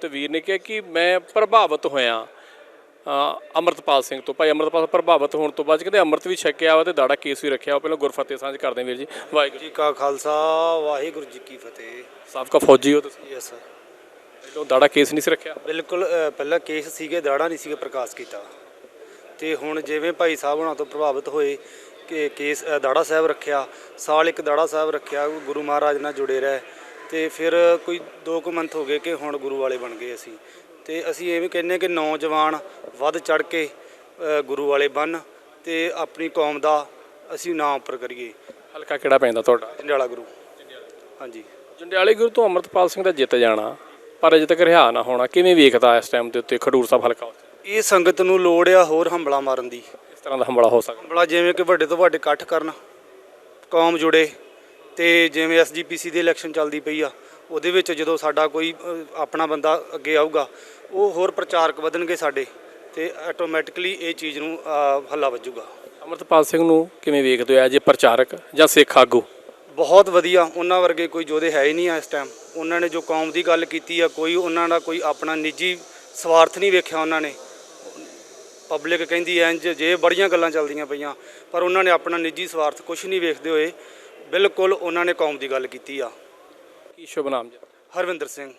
ਤੇ ਵੀਰ ਨੇ ਕਿਹਾ ਕਿ ਮੈਂ ਪ੍ਰਭਾਵਿਤ ਹੋਇਆ। ਅੰਮ੍ਰਿਤਪਾਲ ਸਿੰਘ ਤੋਂ। ਭਾਈ ਅੰਮ੍ਰਿਤਪਾਲ ਪ੍ਰਭਾਵਿਤ ਹੋਣ ਤੋਂ ਬਾਅਦ ਕਹਿੰਦੇ ਅੰਮ੍ਰਿਤ ਵੀ ਛਕਿਆ ਵਾ ਤੇ ਦਾੜਾ ਕੇਸ ਵੀ ਰੱਖਿਆ ਵਾ। ਪਹਿਲਾਂ ਗੁਰਫਤਿਹ ਸਾਂਝ ਕਰਦੇ ਵੀਰ ਜੀ। ਵਾਹਿਗੁਰੂ ਜੀ ਕਾ ਖਾਲਸਾ ਵਾਹਿਗੁਰੂ ਜੀ ਕੀ ਫਤਿਹ। ਸਾਬਕਾ ਫੌਜੀ ਹੋ ਤੁਸੀਂ। ਯੈਸ ਸਰ ਪਹਿਲਾਂ ਦਾੜਾ ਕੇਸ ਨਹੀਂ ਸੀ ਰੱਖਿਆ। ਬਿਲਕੁਲ ਪਹਿਲਾਂ ਕੇਸ ਸੀਗੇ ਦਾੜਾ ਨਹੀਂ ਸੀਗੇ ਪ੍ਰਕਾਸ਼ ਕੀਤਾ। ਤੇ ਹੁਣ ਜਿਵੇਂ ਭਾਈ ਸਾਹਿਬ ਉਹਨਾਂ ਤੋਂ ਪ੍ਰਭਾਵਿਤ ਹੋਏ ਕਿ ਕੇਸ ਦਾੜਾ ਸਾਹਿਬ ਰੱਖਿਆ ਸਾਲ ਇੱਕ ਦਾੜਾ ਸਾਹਿਬ ਰੱਖਿਆ ਗੁਰੂ ਮਹਾਰਾਜ ਨਾਲ ਜੁੜੇ ਰਹੇ। ਤੇ ਫਿਰ ਕੋਈ 2 ਕੁ ਮੰਥ ਹੋ ਗਏ ਕਿ ਹੁਣ ਗੁਰੂ ਵਾਲੇ ਬਣ ਗਏ ਅਸੀਂ। ਤੇ ਅਸੀਂ ਇਹ ਵੀ ਕਹਿੰਨੇ ਕਿ ਨੌਜਵਾਨ ਵੱਧ ਚੜ ਕੇ ਗੁਰੂ ਵਾਲੇ ਬਣ ਤੇ ਆਪਣੀ ਕੌਮ ਦਾ ਅਸੀਂ ਨਾਂ ਉੱਪਰ ਕਰੀਏ। ਹਲਕਾ ਕਿਹੜਾ ਪੈਂਦਾ ਤੁਹਾਡਾ? ਜੰਡਿਆਲਾ ਗੁਰੂ। ਹਾਂਜੀ। ਜੰਡਿਆਲੇ ਗੁਰੂ ਤੋਂ ਅੰਮ੍ਰਿਤਪਾਲ ਸਿੰਘ ਦਾ ਜਿੱਤ ਜਾਣਾ ਪਰ ਅਜੇ ਤੱਕ ਰਿਹਾ ਨਾ ਹੋਣਾ। ਕਿਵੇਂ ਵੇਖਦਾ ਇਸ ਟਾਈਮ ਦੇ ਉੱਤੇ ਖਡੂਰ ਸਾਹਿਬ ਹਲਕਾ ਇਹ ਸੰਗਤ ਨੂੰ ਲੋੜ ਆ ਹੋਰ ਹੰਬਲਾ ਮਾਰਨ ਦੀ। ਇਸ ਤਰ੍ਹਾਂ ਦਾ ਹਮਲਾ ਹੋ ਸਕਦਾ। ਹੰਬਲਾ ਜਿਵੇਂ ਕਿ ਵੱਡੇ ਤੋਂ ਵੱਡੇ ਇਕੱਠ ਕਰਨ ਕੌਮ ਜੁੜੇ ਤੇ ਜਿਵੇਂ ਐਸਜੀਪੀਸੀ ਦੀ ਇਲੈਕਸ਼ਨ ਚੱਲਦੀ ਪਈ ਆ ਉਹਦੇ ਵਿੱਚ ਜਦੋਂ ਸਾਡਾ ਕੋਈ ਆਪਣਾ ਬੰਦਾ ਅੱਗੇ ਆਊਗਾ ਉਹ ਹੋਰ ਪ੍ਰਚਾਰਕ ਵਧਣਗੇ ਸਾਡੇ ਤੇ ਆਟੋਮੈਟਿਕਲੀ ਇਹ ਚੀਜ਼ ਨੂੰ ਹੱਲਾ ਵੱਜੂਗਾ। ਅੰਮ੍ਰਿਤਪਾਲ ਸਿੰਘ ਨੂੰ ਕਿਵੇਂ ਵੇਖਦੇ ਹੋ ਐਜ ਪ੍ਰਚਾਰਕ ਜਾਂ ਸਿੱਖ ਆਗੂ? ਬਹੁਤ ਵਧੀਆ ਉਹਨਾਂ ਵਰਗੇ ਕੋਈ ਯੋਧੇ ਹੈ ਹੀ ਨਹੀਂ ਆ ਇਸ ਟਾਈਮ ਉਹਨਾਂ ਨੇ ਜੋ ਕੌਮ ਦੀ ਗੱਲ ਕੀਤੀ ਆ ਕੋਈ ਉਹਨਾਂ ਦਾ ਕੋਈ ਆਪਣਾ ਨਿੱਜੀ ਸਵਾਰਥ ਨਹੀਂ ਵੇਖਿਆ ਉਹਨਾਂ ਨੇ। ਪਬਲਿਕ ਕਹਿੰਦੀ ਐ ਜੇ ਬੜੀਆਂ ਗੱਲਾਂ ਚੱਲਦੀਆਂ ਪਈਆਂ ਪਰ ਉਹਨਾਂ ਨੇ ਆਪਣਾ ਨਿੱਜੀ ਸਵਾਰਥ ਕੁਝ ਨਹੀਂ ਵੇਖਦੇ ਹੋਏ ਬਿਲਕੁਲ ਉਹਨਾਂ ਨੇ ਕੌਮ ਦੀ ਗੱਲ ਕੀਤੀ ਆ। ਕੀ ਸ਼ੁਭ ਨਾਮ ਜੀ? ਹਰਵਿੰਦਰ ਸਿੰਘ।